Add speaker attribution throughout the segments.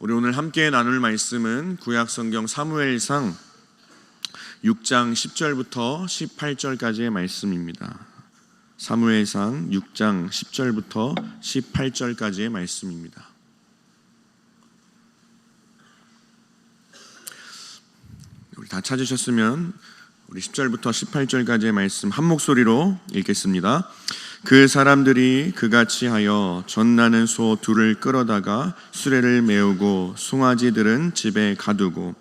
Speaker 1: 우리 오늘 함께 나눌 말씀은 구약 성경 사무엘상 6장 10절부터 18절까지의 말씀입니다. 사무엘상 6장 10절부터 18절까지의 말씀입니다. 우리 다 찾으셨으면 우리 10절부터 18절까지의 말씀 한 목소리로 읽겠습니다. 그 사람들이 그같이 하여 전나는 소 둘을 끌어다가 수레를 메우고 송아지들은 집에 가두고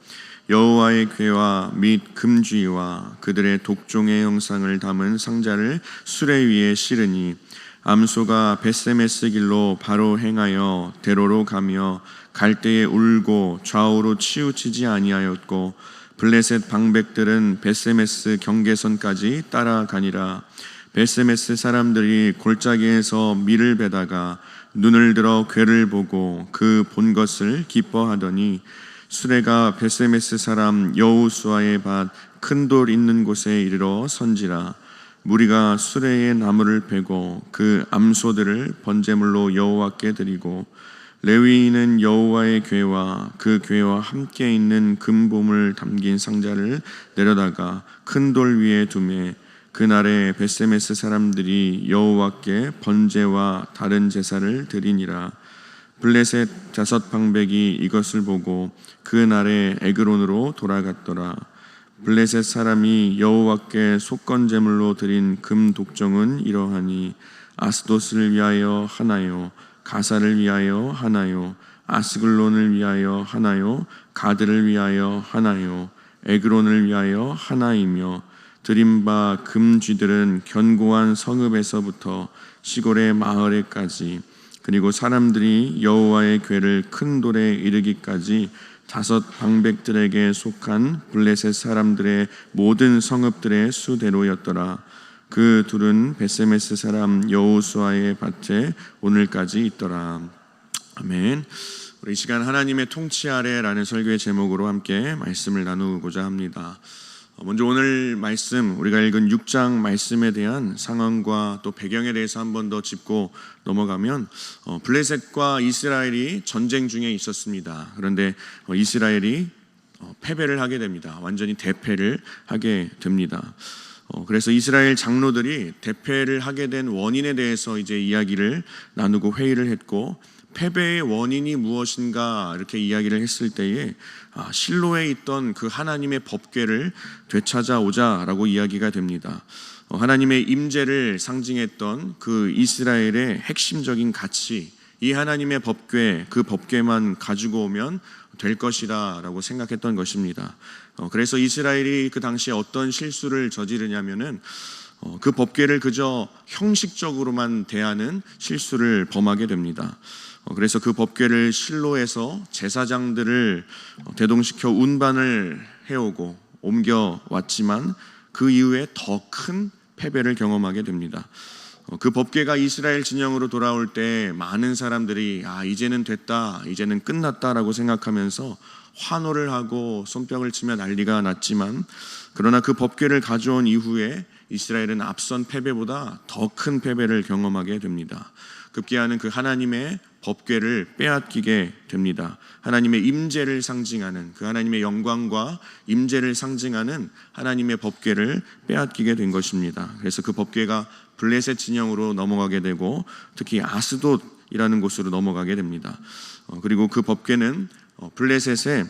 Speaker 1: 여호와의 궤와 및 금주와 그들의 독종의 형상을 담은 상자를 수레 위에 실으니 암소가 베세메스 길로 바로 행하여 대로로 가며 갈대에 울고 좌우로 치우치지 아니하였고 블레셋 방백들은 베세메스 경계선까지 따라가니라 베세메스 사람들이 골짜기에서 밀을 베다가 눈을 들어 괴를 보고 그 본 것을 기뻐하더니 수레가 베세메스 사람 여우수아의 밭 큰 돌 있는 곳에 이르러 선지라. 무리가 수레의 나무를 베고 그 암소들을 번제물로 여호와께 드리고 레위인은 여호와의 궤와 그 궤와 함께 있는 금보물 담긴 상자를 내려다가 큰 돌 위에 두매 그날에 베세메스 사람들이 여호와께 번제와 다른 제사를 드리니라. 블레셋 자섯 방백이 이것을 보고 그날에 에그론으로 돌아갔더라. 블레셋 사람이 여호와께 속건 제물로 드린 금 독종은 이러하니 아스도스를 위하여 하나요 가사를 위하여 하나요 아스글론을 위하여 하나요 가드를 위하여 하나요 에그론을 위하여 하나이며 드림바 금쥐들은 견고한 성읍에서부터 시골의 마을에까지 그리고 사람들이 여호와의 궤를 큰 돌에 이르기까지 다섯 방백들에게 속한 블레셋 사람들의 모든 성읍들의 수대로였더라. 그 둘은 베세메스 사람 여호수아의 밭에 오늘까지 있더라. 아멘. 우리 이 시간 하나님의 통치 아래라는 설교의 제목으로 함께 말씀을 나누고자 합니다. 먼저 오늘 말씀 우리가 읽은 6장 말씀에 대한 상황과 또 배경에 대해서 한 번 더 짚고 넘어가면 어, 블레셋과 이스라엘이 전쟁 중에 있었습니다. 그런데 어, 이스라엘이 어, 패배를 하게 됩니다. 완전히 대패를 하게 됩니다. 어, 그래서 이스라엘 장로들이 대패를 하게 된 원인에 대해서 이제 이야기를 나누고 회의를 했고 패배의 원인이 무엇인가 이렇게 이야기를 했을 때에 아, 실로에 있던 그 하나님의 법궤를 되찾아오자라고 이야기가 됩니다. 어, 하나님의 임재를 상징했던 그 이스라엘의 핵심적인 가치, 이 하나님의 법궤, 그 법궤만 가지고 오면 될 것이다라고 생각했던 것입니다. 어, 그래서 이스라엘이 그 당시에 어떤 실수를 저지르냐면은 어, 그 법궤를 그저 형식적으로만 대하는 실수를 범하게 됩니다. 어, 그래서 그 법궤를 실로에서 제사장들을 어, 대동시켜 운반을 해오고 옮겨 왔지만 그 이후에 더 큰 패배를 경험하게 됩니다. 어, 그 법궤가 이스라엘 진영으로 돌아올 때 많은 사람들이 아 이제는 됐다 이제는 끝났다라고 생각하면서 환호를 하고 손뼉을 치며 난리가 났지만 그러나 그 법궤를 가져온 이후에 이스라엘은 앞선 패배보다 더 큰 패배를 경험하게 됩니다. 급기야는 그 하나님의 법궤를 빼앗기게 됩니다. 하나님의 임재를 상징하는 그 하나님의 영광과 임재를 상징하는 하나님의 법궤를 빼앗기게 된 것입니다. 그래서 그 법궤가 블레셋 진영으로 넘어가게 되고 특히 아스돗이라는 곳으로 넘어가게 됩니다. 어, 그리고 그 법궤는 어, 블레셋의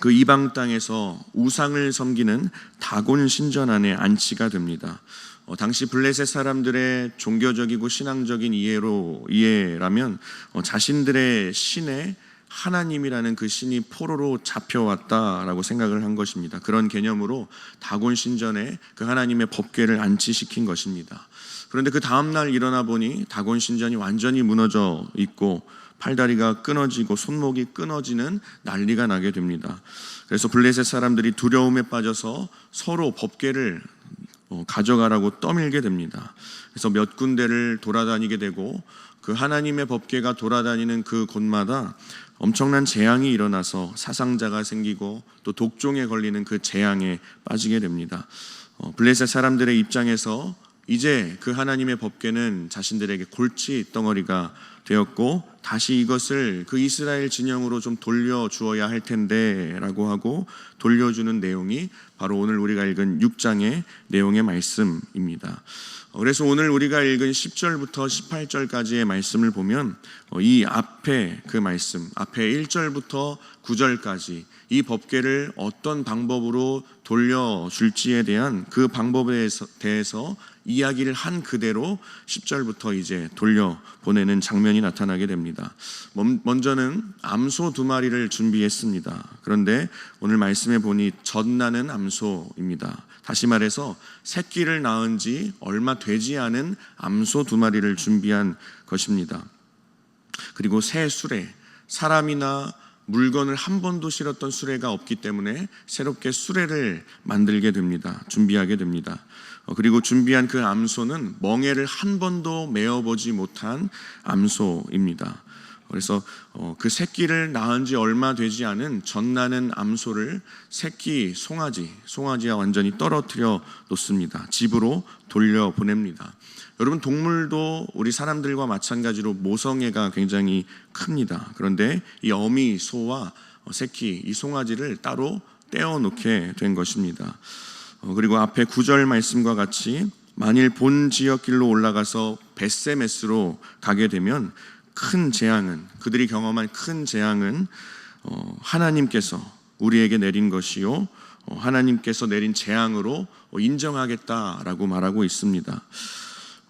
Speaker 1: 그 이방 땅에서 우상을 섬기는 다곤 신전 안에 안치가 됩니다. 어, 당시 블레셋 사람들의 종교적이고 신앙적인 이해로 이해라면 어, 자신들의 신의 하나님이라는 그 신이 포로로 잡혀왔다라고 생각을 한 것입니다. 그런 개념으로 다곤 신전에 그 하나님의 법궤를 안치시킨 것입니다. 그런데 그 다음 날 일어나 보니 다곤 신전이 완전히 무너져 있고 팔다리가 끊어지고 손목이 끊어지는 난리가 나게 됩니다. 그래서 블레셋 사람들이 두려움에 빠져서 서로 법궤를 어, 가져가라고 떠밀게 됩니다. 그래서 몇 군데를 돌아다니게 되고 그 하나님의 법궤가 돌아다니는 그 곳마다 엄청난 재앙이 일어나서 사상자가 생기고 또 독종에 걸리는 그 재앙에 빠지게 됩니다. 어, 블레셋 사람들의 입장에서 이제 그 하나님의 법궤는 자신들에게 골치 덩어리가 되었고 다시 이것을 그 이스라엘 진영으로 좀 돌려 주어야 할 텐데라고 하고 돌려주는 내용이 바로 오늘 우리가 읽은 6장의 내용의 말씀입니다. 어, 그래서 오늘 우리가 읽은 10절부터 18절까지의 말씀을 보면 어, 이 앞에 그 말씀, 앞에 1절부터 9절까지 이 법궤를 어떤 방법으로 돌려줄지에 대한 그 방법에 대해서, 이야기를 한 그대로 10절부터 이제 돌려 보내는 장면이 나타나게 됩니다. 먼- 먼저는 암소 두 마리를 준비했습니다. 그런데 오늘 말씀에 보니 젖 나는 암소입니다. 다시 말해서 새끼를 낳은 지 얼마 되지 않은 암소 두 마리를 준비한 것입니다. 그리고 새 수레, 사람이나 물건을 한 번도 실었던 수레가 없기 때문에 새롭게 수레를 만들게 됩니다. 준비하게 됩니다. 어, 그리고 준비한 그 암소는 멍에를 한 번도 메어보지 못한 암소입니다. 그래서 어, 그 새끼를 낳은 지 얼마 되지 않은 젖나는 암소를 새끼 송아지, 송아지와 완전히 떨어뜨려 놓습니다. 집으로 돌려 보냅니다. 여러분 동물도 우리 사람들과 마찬가지로 모성애가 굉장히 큽니다. 그런데 이 어미 소와 어, 새끼 이 송아지를 따로 떼어 놓게 된 것입니다. 어, 그리고 앞에 구절 말씀과 같이 만일 본 지역 길로 올라가서 베세메스로 가게 되면 큰 재앙은 그들이 경험한 큰 재앙은 어, 하나님께서 우리에게 내린 것이요 어, 하나님께서 내린 재앙으로 어, 인정하겠다라고 말하고 있습니다.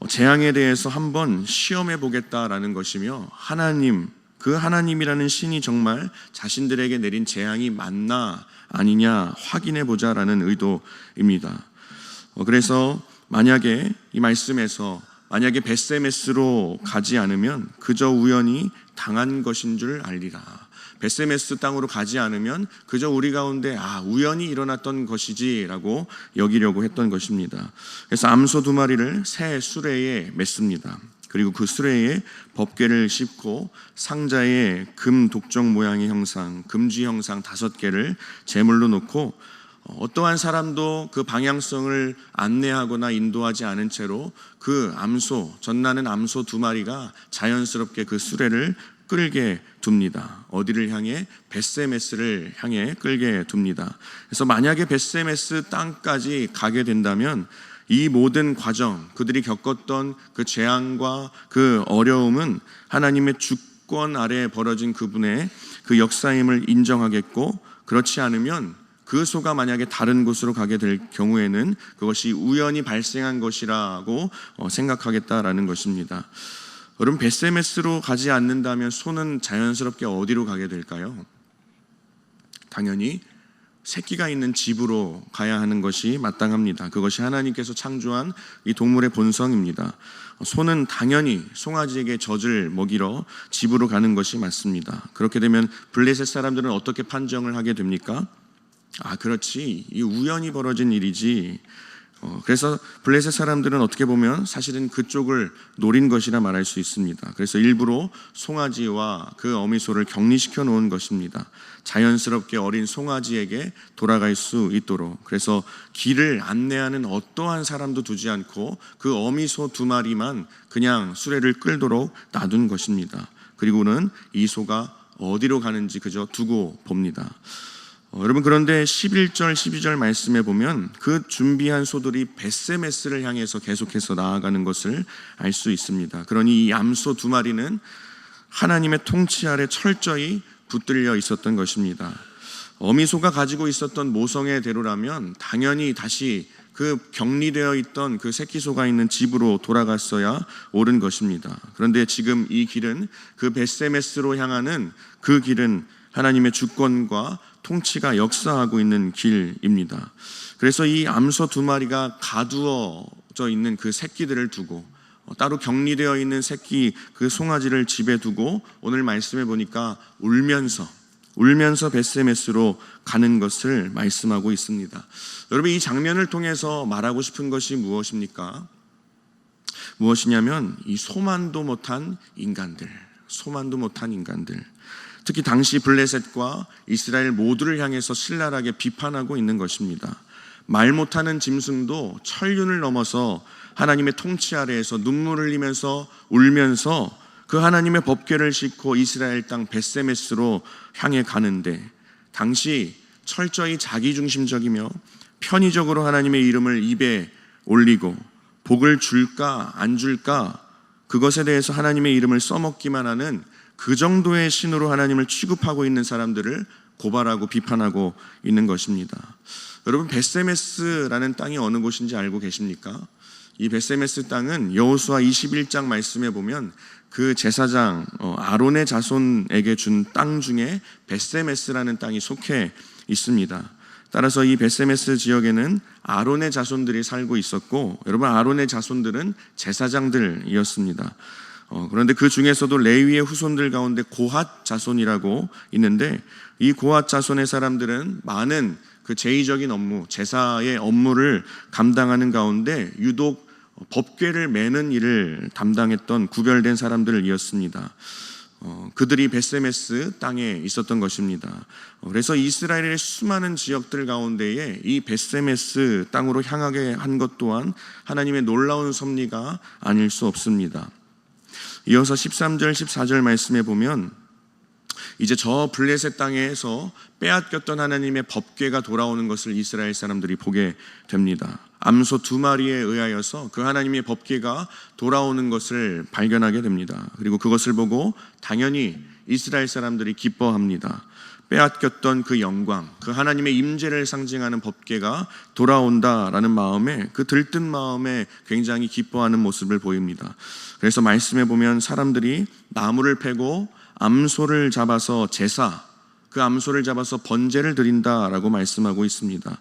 Speaker 1: 어, 재앙에 대해서 한번 시험해 보겠다라는 것이며 하나님 그 하나님이라는 신이 정말 자신들에게 내린 재앙이 맞나 아니냐 확인해 보자라는 의도입니다. 어, 그래서 만약에 이 말씀에서 만약에 베세메스로 가지 않으면 그저 우연히 당한 것인 줄 알리라. 베세메스 땅으로 가지 않으면 그저 우리 가운데 아 우연히 일어났던 것이지라고 여기려고 했던 것입니다. 그래서 암소 두 마리를 새 수레에 맸습니다. 그리고 그 수레에 법궤를 씹고 상자에 금 독종 모양의 형상, 금쥐 형상 다섯 개를 제물로 놓고 어떠한 사람도 그 방향성을 안내하거나 인도하지 않은 채로 그 암소, 전나는 암소 두 마리가 자연스럽게 그 수레를 끌게 둡니다. 어디를 향해 베세메스를 향해 끌게 둡니다. 그래서 만약에 베세메스 땅까지 가게 된다면 이 모든 과정, 그들이 겪었던 그 재앙과 그 어려움은 하나님의 주권 아래 벌어진 그분의 그 역사임을 인정하겠고 그렇지 않으면 그 소가 만약에 다른 곳으로 가게 될 경우에는 그것이 우연히 발생한 것이라고 어, 생각하겠다라는 것입니다. 여러분 베세메스로 가지 않는다면 소는 자연스럽게 어디로 가게 될까요? 당연히 새끼가 있는 집으로 가야 하는 것이 마땅합니다. 그것이 하나님께서 창조한 이 동물의 본성입니다. 소는 당연히 송아지에게 젖을 먹이러 집으로 가는 것이 맞습니다. 그렇게 되면 블레셋 사람들은 어떻게 판정을 하게 됩니까? 아, 그렇지. 이 우연히 벌어진 일이지. 어, 그래서 블레셋 사람들은 어떻게 보면 사실은 그쪽을 노린 것이라 말할 수 있습니다. 그래서 일부러 송아지와 그 어미소를 격리시켜 놓은 것입니다. 자연스럽게 어린 송아지에게 돌아갈 수 있도록. 그래서 길을 안내하는 어떠한 사람도 두지 않고 그 어미소 두 마리만 그냥 수레를 끌도록 놔둔 것입니다. 그리고는 이 소가 어디로 가는지 그저 두고 봅니다. 어, 여러분 그런데 11절 12절 말씀에 보면 그 준비한 소들이 베세메스를 향해서 계속해서 나아가는 것을 알 수 있습니다. 그러니 이 암소 두 마리는 하나님의 통치 아래 철저히 붙들려 있었던 것입니다. 어미소가 가지고 있었던 모성의 대로라면 당연히 다시 그 격리되어 있던 그 새끼소가 있는 집으로 돌아갔어야 옳은 것입니다. 그런데 지금 이 길은 그 베세메스로 향하는 그 길은 하나님의 주권과 통치가 역사하고 있는 길입니다. 그래서 이 암소 두 마리가 가두어져 있는 그 새끼들을 두고 어, 따로 격리되어 있는 새끼 그 송아지를 집에 두고 오늘 말씀해 보니까 울면서 울면서 베세메스로 가는 것을 말씀하고 있습니다. 여러분 이 장면을 통해서 말하고 싶은 것이 무엇입니까? 무엇이냐면 이 소만도 못한 인간들, 소만도 못한 인간들. 특히 당시 블레셋과 이스라엘 모두를 향해서 신랄하게 비판하고 있는 것입니다. 말 못하는 짐승도 천륜을 넘어서 하나님의 통치 아래에서 눈물을 흘리면서 울면서 그 하나님의 법궤를 싣고 이스라엘 땅 베세메스로 향해 가는데 당시 철저히 자기중심적이며 편의적으로 하나님의 이름을 입에 올리고 복을 줄까 안 줄까 그것에 대해서 하나님의 이름을 써먹기만 하는 그 정도의 신으로 하나님을 취급하고 있는 사람들을 고발하고 비판하고 있는 것입니다. 여러분 베세메스라는 땅이 어느 곳인지 알고 계십니까? 이 베세메스 땅은 여호수아 21장 말씀에 보면 그 제사장 어, 아론의 자손에게 준 땅 중에 베세메스라는 땅이 속해 있습니다. 따라서 이 베세메스 지역에는 아론의 자손들이 살고 있었고 여러분 아론의 자손들은 제사장들이었습니다. 어, 그런데 그 중에서도 레위의 후손들 가운데 고핫 자손이라고 있는데 이 고핫 자손의 사람들은 많은 그 제의적인 업무, 제사의 업무를 감당하는 가운데 유독 법궤를 매는 일을 담당했던 구별된 사람들이었습니다. 어, 그들이 베세메스 땅에 있었던 것입니다. 어, 그래서 이스라엘의 수많은 지역들 가운데에 이 베세메스 땅으로 향하게 한 것 또한 하나님의 놀라운 섭리가 아닐 수 없습니다. 이어서 13절, 14절 말씀에 보면 이제 저 블레셋 땅에서 빼앗겼던 하나님의 법궤가 돌아오는 것을 이스라엘 사람들이 보게 됩니다. 암소 두 마리에 의하여서 그 하나님의 법궤가 돌아오는 것을 발견하게 됩니다. 그리고 그것을 보고 당연히 이스라엘 사람들이 기뻐합니다. 빼앗겼던 그 영광, 그 하나님의 임재를 상징하는 법궤가 돌아온다라는 마음에 그 들뜬 마음에 굉장히 기뻐하는 모습을 보입니다. 그래서 말씀해 보면 사람들이 나무를 패고 암소를 잡아서 제사, 그 암소를 잡아서 번제를 드린다라고 말씀하고 있습니다.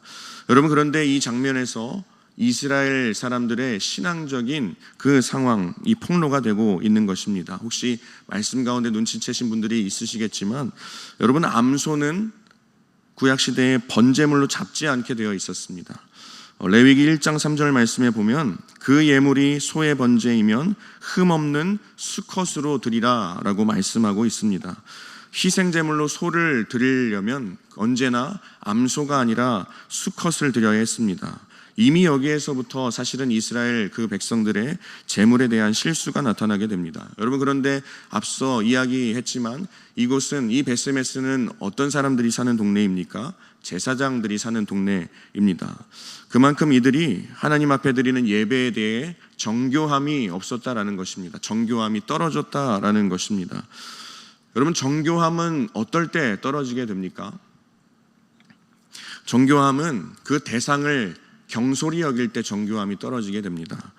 Speaker 1: 여러분 그런데 이 장면에서 이스라엘 사람들의 신앙적인 그 상황, 이 폭로가 되고 있는 것입니다. 혹시 말씀 가운데 눈치채신 분들이 있으시겠지만, 여러분, 암소는 구약 시대에 번제물로 잡지 않게 되어 있었습니다. 어, 레위기 1장 3절 말씀에 보면 그 예물이 소의 번제이면 흠 없는 수컷으로 드리라 라고 말씀하고 있습니다. 희생 제물로 소를 드리려면 언제나 암소가 아니라 수컷을 드려야 했습니다. 이미 여기에서부터 사실은 이스라엘 그 백성들의 재물에 대한 실수가 나타나게 됩니다. 여러분 그런데 앞서 이야기했지만 이곳은 이 베세메스는 어떤 사람들이 사는 동네입니까? 제사장들이 사는 동네입니다. 그만큼 이들이 하나님 앞에 드리는 예배에 대해 정교함이 없었다라는 것입니다. 정교함이 떨어졌다라는 것입니다. 여러분 정교함은 어떨 때 떨어지게 됩니까? 정교함은 그 대상을 경솔히 여길 때 정교함이 떨어지게 됩니다.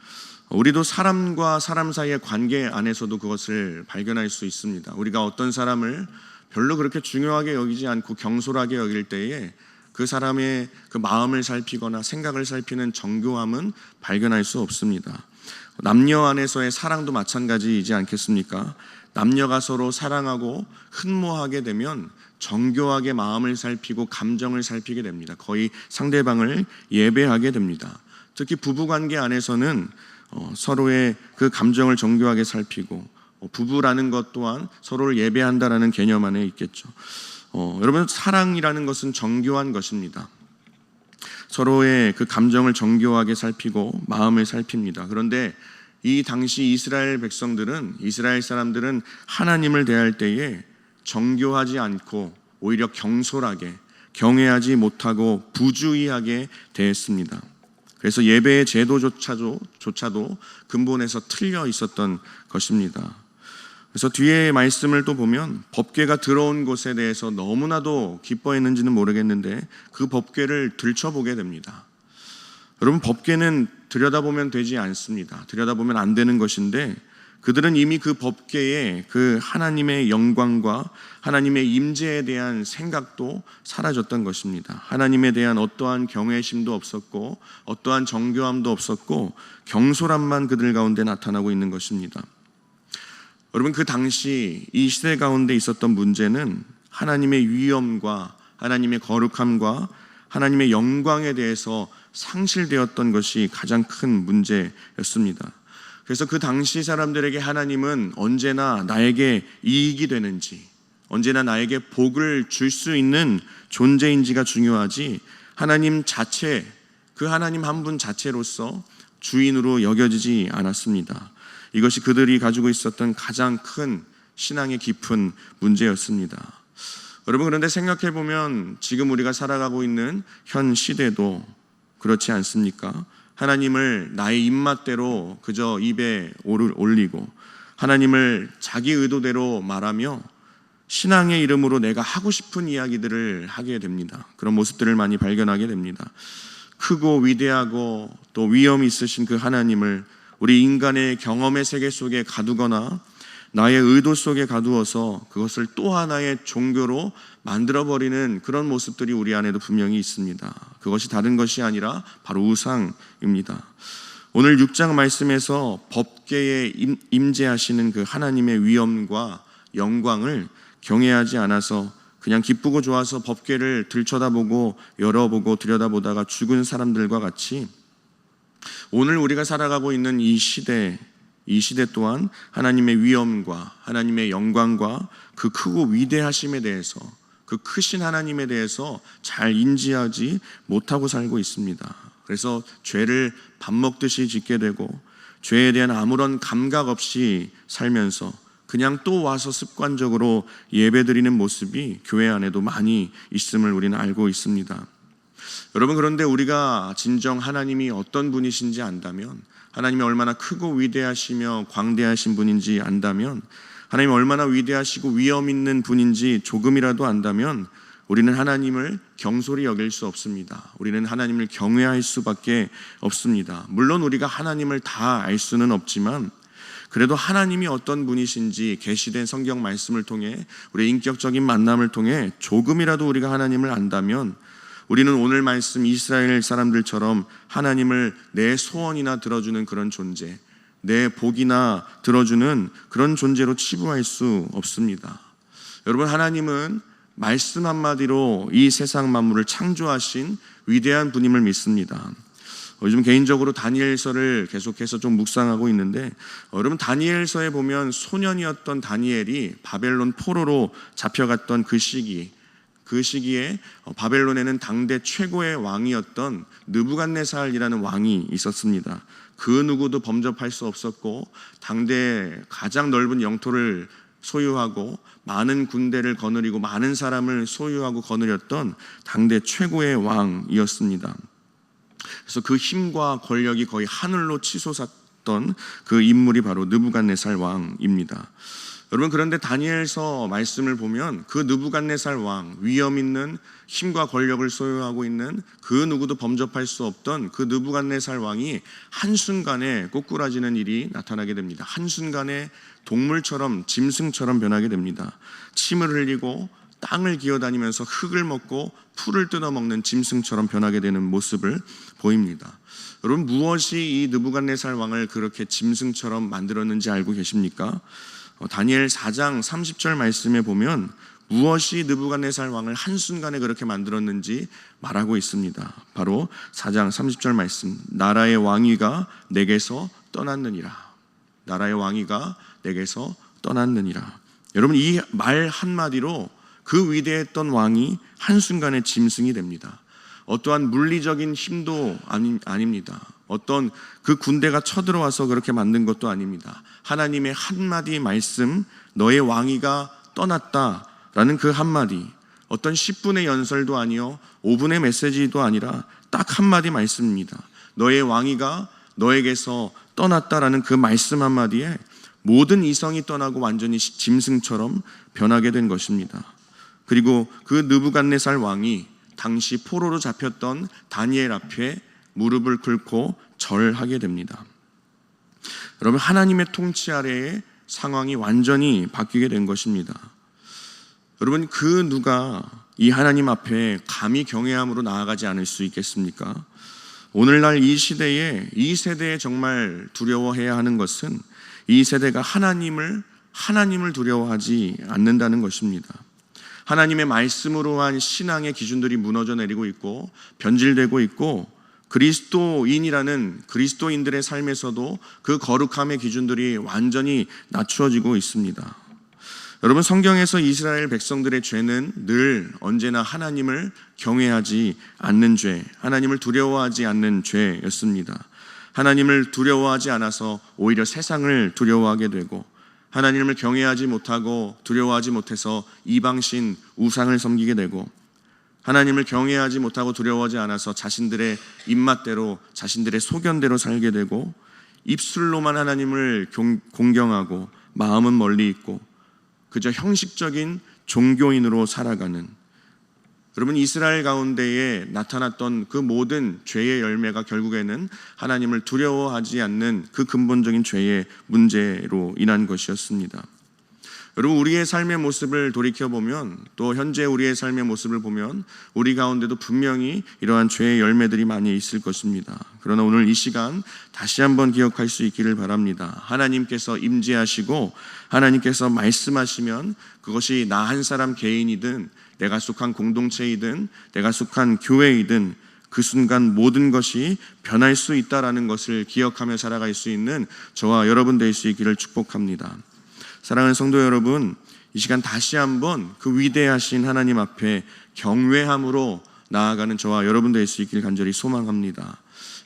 Speaker 1: 우리도 사람과 사람 사이의 관계 안에서도 그것을 발견할 수 있습니다. 우리가 어떤 사람을 별로 그렇게 중요하게 여기지 않고 경솔하게 여길 때에 그 사람의 그 마음을 살피거나 생각을 살피는 정교함은 발견할 수 없습니다. 남녀 안에서의 사랑도 마찬가지이지 않겠습니까? 남녀가 서로 사랑하고 흠모하게 되면 정교하게 마음을 살피고 감정을 살피게 됩니다. 거의 상대방을 예배하게 됩니다. 특히 부부 관계 안에서는 어, 서로의 그 감정을 정교하게 살피고 어, 부부라는 것 또한 서로를 예배한다라는 개념 안에 있겠죠. 어, 여러분 사랑이라는 것은 정교한 것입니다. 서로의 그 감정을 정교하게 살피고 마음을 살핍니다. 그런데 이 당시 이스라엘 백성들은 이스라엘 사람들은 하나님을 대할 때에 정교하지 않고 오히려 경솔하게 경외하지 못하고 부주의하게 대했습니다. 그래서 예배의 제도조차도 조차도 근본에서 틀려 있었던 것입니다. 그래서 뒤에 말씀을 또 보면 법궤가 들어온 곳에 대해서 너무나도 기뻐했는지는 모르겠는데 그 법궤를 들춰보게 됩니다. 여러분 법궤는 들여다보면 되지 않습니다. 들여다보면 안 되는 것인데 그들은 이미 그 법궤에 그 하나님의 영광과 하나님의 임재에 대한 생각도 사라졌던 것입니다. 하나님에 대한 어떠한 경외심도 없었고 어떠한 정교함도 없었고 경솔함만 그들 가운데 나타나고 있는 것입니다. 여러분 그 당시 이 시대 가운데 있었던 문제는 하나님의 위엄과 하나님의 거룩함과 하나님의 영광에 대해서 상실되었던 것이 가장 큰 문제였습니다. 그래서 그 당시 사람들에게 하나님은 언제나 나에게 이익이 되는지, 언제나 나에게 복을 줄 수 있는 존재인지가 중요하지, 하나님 자체, 그 하나님 한 분 자체로서 주인으로 여겨지지 않았습니다. 이것이 그들이 가지고 있었던 가장 큰 신앙의 깊은 문제였습니다. 여러분 그런데 생각해 보면 지금 우리가 살아가고 있는 현 시대도 그렇지 않습니까? 하나님을 나의 입맛대로 그저 입에 올리고 하나님을 자기 의도대로 말하며 신앙의 이름으로 내가 하고 싶은 이야기들을 하게 됩니다. 그런 모습들을 많이 발견하게 됩니다. 크고 위대하고 또 위엄 있으신 그 하나님을 우리 인간의 경험의 세계 속에 가두거나 나의 의도 속에 가두어서 그것을 또 하나의 종교로 만들어버리는 그런 모습들이 우리 안에도 분명히 있습니다. 그것이 다른 것이 아니라 바로 우상입니다. 오늘 6장 말씀에서 법계에 임재하시는 그 하나님의 위엄과 영광을 경외하지 않아서 그냥 기쁘고 좋아서 법계를 들춰다보고 열어보고 들여다보다가 죽은 사람들과 같이 오늘 우리가 살아가고 있는 이 시대 이 시대 또한 하나님의 위엄과 하나님의 영광과 그 크고 위대하심에 대해서 그 크신 하나님에 대해서 잘 인지하지 못하고 살고 있습니다. 그래서 죄를 밥 먹듯이 짓게 되고 죄에 대한 아무런 감각 없이 살면서 그냥 또 와서 습관적으로 예배 드리는 모습이 교회 안에도 많이 있음을 우리는 알고 있습니다. 여러분 그런데 우리가 진정 하나님이 어떤 분이신지 안다면 하나님이 얼마나 크고 위대하시며 광대하신 분인지 안다면 하나님 얼마나 위대하시고 위엄 있는 분인지 조금이라도 안다면 우리는 하나님을 경솔히 여길 수 없습니다. 우리는 하나님을 경외할 수밖에 없습니다. 물론 우리가 하나님을 다 알 수는 없지만 그래도 하나님이 어떤 분이신지 계시된 성경 말씀을 통해 우리 인격적인 만남을 통해 조금이라도 우리가 하나님을 안다면 우리는 오늘 말씀 이스라엘 사람들처럼 하나님을 내 소원이나 들어주는 그런 존재, 내 복이나 들어주는 그런 존재로 치부할 수 없습니다. 여러분, 하나님은 말씀 한마디로 이 세상 만물을 창조하신 위대한 분임을 믿습니다. 요즘 개인적으로 다니엘서를 계속해서 좀 묵상하고 있는데 여러분 다니엘서에 보면 소년이었던 다니엘이 바벨론 포로로 잡혀갔던 그 시기 그 시기에 바벨론에는 당대 최고의 왕이었던 느부갓네살이라는 왕이 있었습니다. 그 누구도 범접할 수 없었고 당대 가장 넓은 영토를 소유하고 많은 군대를 거느리고 많은 사람을 소유하고 거느렸던 당대 최고의 왕이었습니다. 그래서 그 힘과 권력이 거의 하늘로 치솟았던 그 인물이 바로 느부갓네살 왕입니다. 여러분 그런데 다니엘서 말씀을 보면 그 느부갓네살 왕 위엄 있는 힘과 권력을 소유하고 있는 그 누구도 범접할 수 없던 그 느부갓네살 왕이 한순간에 꼬꾸라지는 일이 나타나게 됩니다. 한순간에 동물처럼 짐승처럼 변하게 됩니다. 침을 흘리고 땅을 기어다니면서 흙을 먹고 풀을 뜯어먹는 짐승처럼 변하게 되는 모습을 보입니다. 여러분 무엇이 이 느부갓네살 왕을 그렇게 짐승처럼 만들었는지 알고 계십니까? 어, 다니엘 4장 30절 말씀에 보면 무엇이 느부갓네살 왕을 한순간에 그렇게 만들었는지 말하고 있습니다. 바로 4장 30절 말씀. 나라의 왕위가 내게서 떠났느니라. 나라의 왕위가 내게서 떠났느니라. 여러분 이 말 한마디로 그 위대했던 왕이 한순간에 짐승이 됩니다. 어떠한 물리적인 힘도 아니, 아닙니다. 어떤 그 군대가 쳐들어와서 그렇게 만든 것도 아닙니다. 하나님의 한마디 말씀, 너의 왕위가 떠났다라는 그 한마디, 어떤 10분의 연설도 아니요, 5분의 메시지도 아니라 딱 한마디 말씀입니다. 너의 왕위가 너에게서 떠났다라는 그 말씀 한마디에 모든 이성이 떠나고 완전히 짐승처럼 변하게 된 것입니다. 그리고 그 느부갓네살 왕이 당시 포로로 잡혔던 다니엘 앞에 무릎을 꿇고 절하게 됩니다. 여러분 하나님의 통치 아래에 상황이 완전히 바뀌게 된 것입니다. 여러분 그 누가 이 하나님 앞에 감히 경외함으로 나아가지 않을 수 있겠습니까? 오늘날 이 시대에 이 세대에 정말 두려워해야 하는 것은 이 세대가 하나님을 하나님을 두려워하지 않는다는 것입니다. 하나님의 말씀으로 한 신앙의 기준들이 무너져 내리고 있고 변질되고 있고 그리스도인이라는 그리스도인들의 삶에서도 그 거룩함의 기준들이 완전히 낮추어지고 있습니다. 여러분 성경에서 이스라엘 백성들의 죄는 늘 언제나 하나님을 경외하지 않는 죄, 하나님을 두려워하지 않는 죄였습니다. 하나님을 두려워하지 않아서 오히려 세상을 두려워하게 되고 하나님을 경외하지 못하고 두려워하지 못해서 이방신 우상을 섬기게 되고 하나님을 경외하지 못하고 두려워하지 않아서 자신들의 입맛대로 자신들의 소견대로 살게 되고 입술로만 하나님을 경- 공경하고 마음은 멀리 있고 그저 형식적인 종교인으로 살아가는 여러분 이스라엘 가운데에 나타났던 그 모든 죄의 열매가 결국에는 하나님을 두려워하지 않는 그 근본적인 죄의 문제로 인한 것이었습니다. 여러분 우리의 삶의 모습을 돌이켜 보면 또 현재 우리의 삶의 모습을 보면 우리 가운데도 분명히 이러한 죄의 열매들이 많이 있을 것입니다. 그러나 오늘 이 시간 다시 한번 기억할 수 있기를 바랍니다. 하나님께서 임재하시고 하나님께서 말씀하시면 그것이 나 한 사람 개인이든 내가 속한 공동체이든 내가 속한 교회이든 그 순간 모든 것이 변할 수 있다라는 것을 기억하며 살아갈 수 있는 저와 여러분 될 수 있기를 축복합니다. 사랑하는 성도 여러분, 이 시간 다시 한번 그 위대하신 하나님 앞에 경외함으로 나아가는 저와 여러분 될 수 있길 간절히 소망합니다.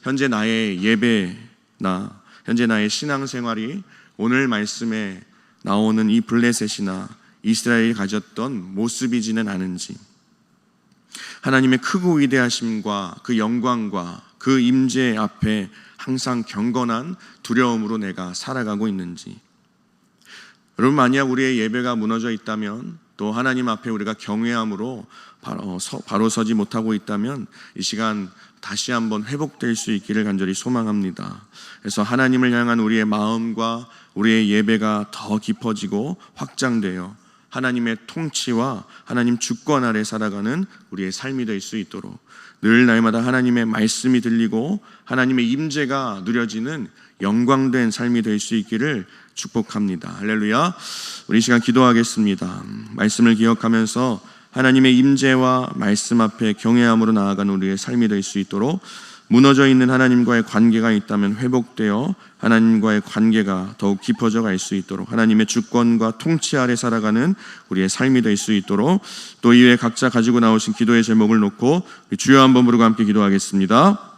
Speaker 1: 현재 나의 예배나 현재 나의 신앙생활이 오늘 말씀에 나오는 이 블레셋이나 이스라엘이 가졌던 모습이지는 않은지 하나님의 크고 위대하심과 그 영광과 그 임재 앞에 항상 경건한 두려움으로 내가 살아가고 있는지 여러분 만약 우리의 예배가 무너져 있다면 또 하나님 앞에 우리가 경외함으로 바로, 서, 바로 서지 못하고 있다면 이 시간 다시 한번 회복될 수 있기를 간절히 소망합니다. 그래서 하나님을 향한 우리의 마음과 우리의 예배가 더 깊어지고 확장되어 하나님의 통치와 하나님 주권 아래 살아가는 우리의 삶이 될 수 있도록 늘 날마다 하나님의 말씀이 들리고 하나님의 임재가 누려지는 영광된 삶이 될 수 있기를 축복합니다. 할렐루야. 우리 이 시간 기도하겠습니다. 말씀을 기억하면서 하나님의 임재와 말씀 앞에 경외함으로 나아가는 우리의 삶이 될 수 있도록 무너져 있는 하나님과의 관계가 있다면 회복되어 하나님과의 관계가 더욱 깊어져 갈 수 있도록 하나님의 주권과 통치 아래 살아가는 우리의 삶이 될 수 있도록 또 이외에 각자 가지고 나오신 기도의 제목을 놓고 주여 한번 부르고 함께 기도하겠습니다.